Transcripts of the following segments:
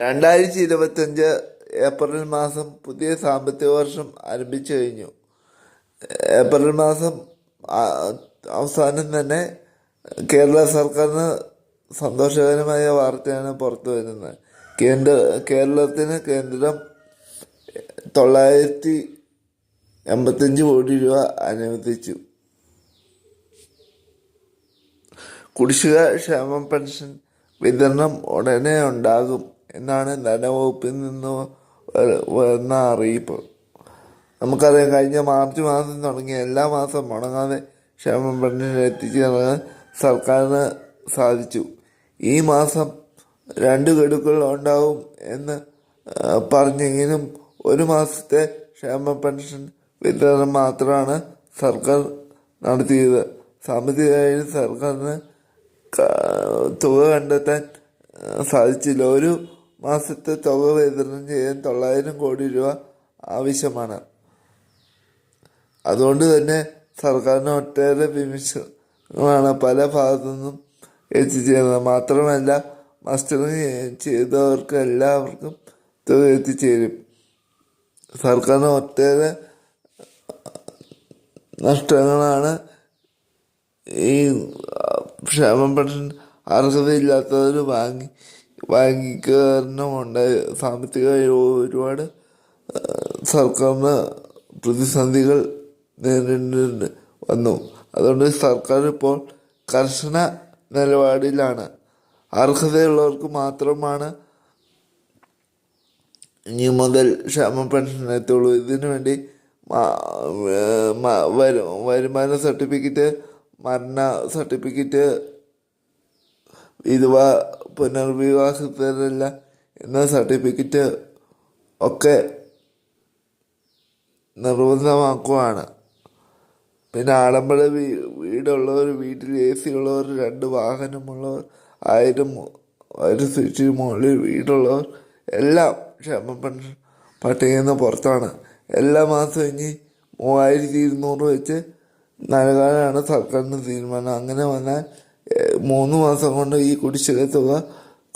രണ്ടായിരത്തി ഇരുപത്തഞ്ച് ഏപ്രിൽ മാസം പുതിയ സാമ്പത്തിക വർഷം ആരംഭിച്ചു കഴിഞ്ഞു. ഏപ്രിൽ മാസം അവസാനം തന്നെ കേരള സർക്കാരിന് സന്തോഷകരമായ വാർത്തയാണ് പുറത്തു വരുന്നത്. കേന്ദ്ര കേരളത്തിന് കേന്ദ്രം തൊള്ളായിരത്തി എൺപത്തഞ്ച് കോടി രൂപ അനുവദിച്ചു. കുടിശ്ശിക ക്ഷേമ പെൻഷൻ വിതരണം ഉടനെ ഉണ്ടാകും. എന്നാണ് ധനവകുപ്പിൽ നിന്ന് വന്ന അറിയിപ്പ്. നമുക്കറിയാം കഴിഞ്ഞ മാർച്ച് മാസം തുടങ്ങി എല്ലാ മാസം മുടങ്ങാതെ ക്ഷേമ പെൻഷൻ എത്തിച്ചേരാൻ സർക്കാരിന് സാധിച്ചു. ഈ മാസം രണ്ട് ഗഡുക്കൾ ഉണ്ടാവും എന്ന് പറഞ്ഞെങ്കിലും ഒരു മാസത്തെ ക്ഷേമ പെൻഷൻ വിതരണം മാത്രമാണ് സർക്കാർ നടത്തിയത്. സാമ്പത്തികമായി സർക്കാരിന് തുക കണ്ടെത്താൻ സാധിച്ചില്ല. ഒരു മാസത്തെ തുക വിതരണം ചെയ്യാൻ തൊള്ളായിരം കോടി രൂപ ആവശ്യമാണ്. അതുകൊണ്ട് തന്നെ സർക്കാരിന് ഒട്ടേറെ വിമർശനങ്ങളാണ് പല ഭാഗത്തു നിന്നും എത്തിച്ചേരുന്നത്. മാത്രമല്ല മസ്റ്ററിങ് ചെയ്തവർക്ക് എല്ലാവർക്കും തുക എത്തിച്ചേരും. സർക്കാരിന് ഒട്ടേറെ നഷ്ടങ്ങളാണ് ഈ ക്ഷേമ പെൻഷൻ അർഹതയില്ലാത്തവർ വാങ്ങി വാങ്ങിക്കാരനുമുണ്ടായി സാമ്പത്തികമായി ഒരുപാട് സർക്കാരിന് പ്രതിസന്ധികൾ നേരിടേണ്ടി വന്നു. അതുകൊണ്ട് സർക്കാർ ഇപ്പോൾ കർശന നിലപാടിലാണ്. അർഹതയുള്ളവർക്ക് മാത്രമാണ് ഇനി മുതൽ ക്ഷേമ പെൻഷൻ എത്തുള്ളൂ ഇതിനു വേണ്ടി വരുമാന സർട്ടിഫിക്കറ്റ് മരണ സർട്ടിഫിക്കറ്റ് വിധവ പുനർവിവാഹത്തിനല്ല എന്ന സർട്ടിഫിക്കറ്റ് ഒക്കെ നിർബന്ധമാക്കുവാണ്. പിന്നെ ആഡംബര വീ വീടുള്ളവർ വീട്ടിൽ എ സി ഉള്ളവർ രണ്ട് വാഹനമുള്ളവർ ആയിരം ഒരു സ്വിച്ചിന് മുകളിൽ വീടുള്ളവർ എല്ലാം ക്ഷേമ പെൻഷൻ പട്ടികയിൽ നിന്ന് പുറത്താണ്. എല്ലാ മാസവും ഇനി മൂവായിരത്തി ഇരുന്നൂറ് വെച്ച് നൽകാനാണ് സർക്കാരിന്റെ തീരുമാനം. അങ്ങനെ വന്നാൽ മൂന്ന് മാസം കൊണ്ട് ഈ കുടിശ്ശിക തുക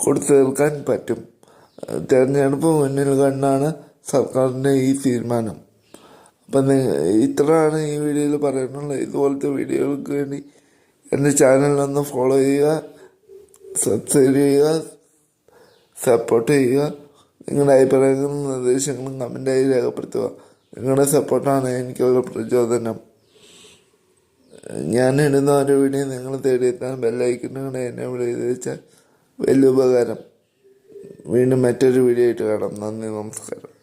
കൊടുത്തു തീർക്കാൻ പറ്റും. തിരഞ്ഞെടുപ്പ് മുന്നിൽ കണ്ടാണ് സർക്കാരിന്റെ ഈ തീരുമാനം. അപ്പം ഇത്രയാണ് ഈ വീഡിയോയിൽ പറയാനുള്ളത് ഇതുപോലത്തെ വീഡിയോകൾക്ക് വേണ്ടി എന്റെ ചാനലൊന്ന് ഫോളോ ചെയ്യുക സബ്സ്ക്രൈബ് ചെയ്യുക സപ്പോർട്ട് ചെയ്യുക. നിങ്ങളുടെ അഭിപ്രായങ്ങളും നിർദ്ദേശങ്ങളും കമന്റായി രേഖപ്പെടുത്തുക. നിങ്ങളുടെ സപ്പോർട്ടാണ് എനിക്കുള്ള പ്രചോദനം. ഞാൻ ഇടുന്ന ഒരു വീഡിയോ നിങ്ങൾ തേടിയെത്താൻ ബെല്ലൈക്കണുകളെ എന്നെ വിളിച്ചാൽ വലിയ ഉപകാരം. വീണ്ടും മറ്റൊരു വീഡിയോ ആയിട്ട് കാണാം. നന്ദി നമസ്കാരം.